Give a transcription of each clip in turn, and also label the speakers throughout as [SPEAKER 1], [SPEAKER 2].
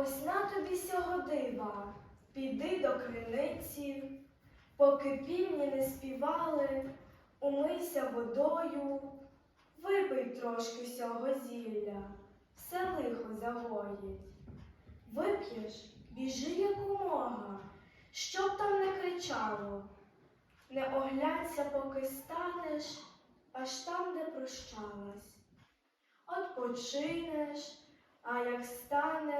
[SPEAKER 1] Ось на тобі сього дива, піди до криниці, поки півні не співали, умийся водою, випий трошки сього зілля, все лихо загоїть. Вип'єш, біжи якомога, щоб там не кричало. Не оглянься, поки станеш, аж там, де прощалась. От починеш, а як стане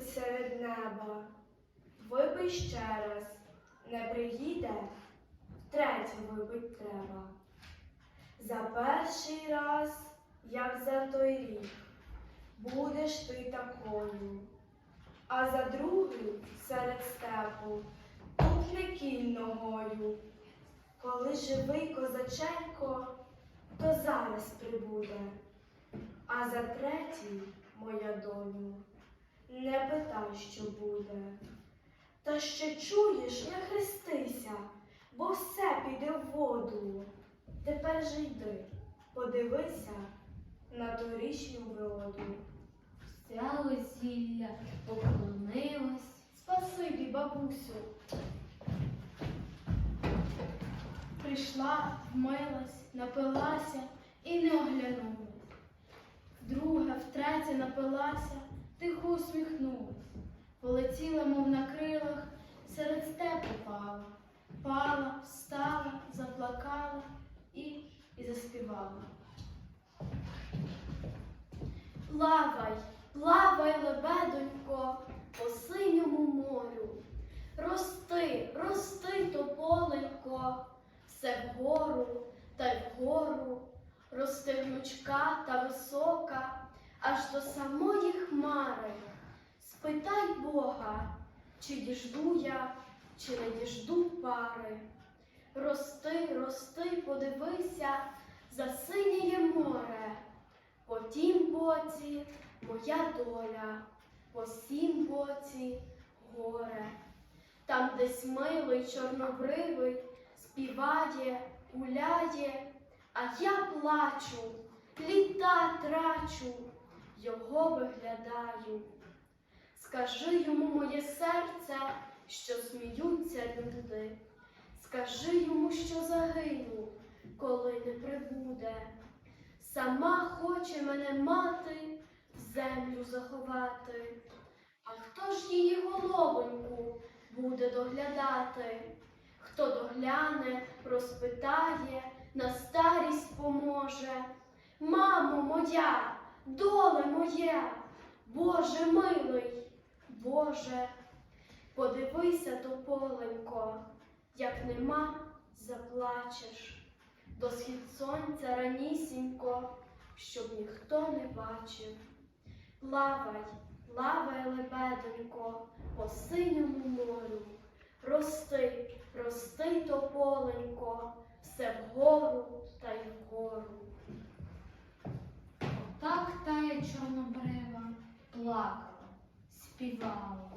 [SPEAKER 1] місяць серед неба, випий ще раз, не приїде, втретє випить треба. За перший раз, як за той рік, будеш ти такою, а за другий серед степу тут не кінь ногою. Коли живий козаченко, то зараз прибуде. А за третій, моя доню, не питай, що буде. Та ще чуєш, не хрестися, бо все піде в воду. Тепер же йди, подивися на торішню вроду.
[SPEAKER 2] Взяли зілля, поклонилась.
[SPEAKER 3] Спасибі, бабусю. Прийшла, вмилась, напилася і не оглянулась. Вдруге, втретє напилася, тихо усміхнулась. Полетіла, мов на крилах, серед степу пала. Пала, встала, заплакала і, і заспівала. Плавай, плавай, лебедонько, по синьому морю. Рости, рости, тополенько, все вгору та й вгору, рости гнучка та висока, аж до самої хмари. Спитай Бога, чи діжду я, чи не діжду пари. Рости, рости, подивися, засиніє море. По тім боці моя доля, по сім боці горе. Там десь милий чорнобривий співає, гуляє, а я плачу, літа трачу, його виглядаю. Скажи йому моє серце, що сміються люди. Скажи йому, що загину, коли не прибуде. Сама хоче мене мати в землю заховати. А хто ж її головоньку буде доглядати? Хто догляне, розпитає, на старість поможе. Мамо моя, доле моя, Боже милий, Боже, подивися, тополенько, як нема, заплачеш. До схід сонця ранісінько, щоб ніхто не бачив. Плавай, плавай, лебедонько, по синьому морю. Рости, рости, тополенько, все вгору та й вгору.
[SPEAKER 2] Тая чорнобрива плакала, співала,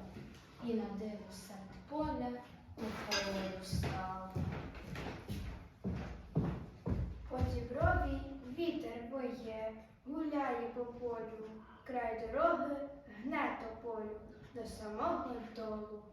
[SPEAKER 2] і на диво серед поля у полю стала.
[SPEAKER 1] По діброві вітер виє, гуляє по полю, край дороги гне тополю до самого долу.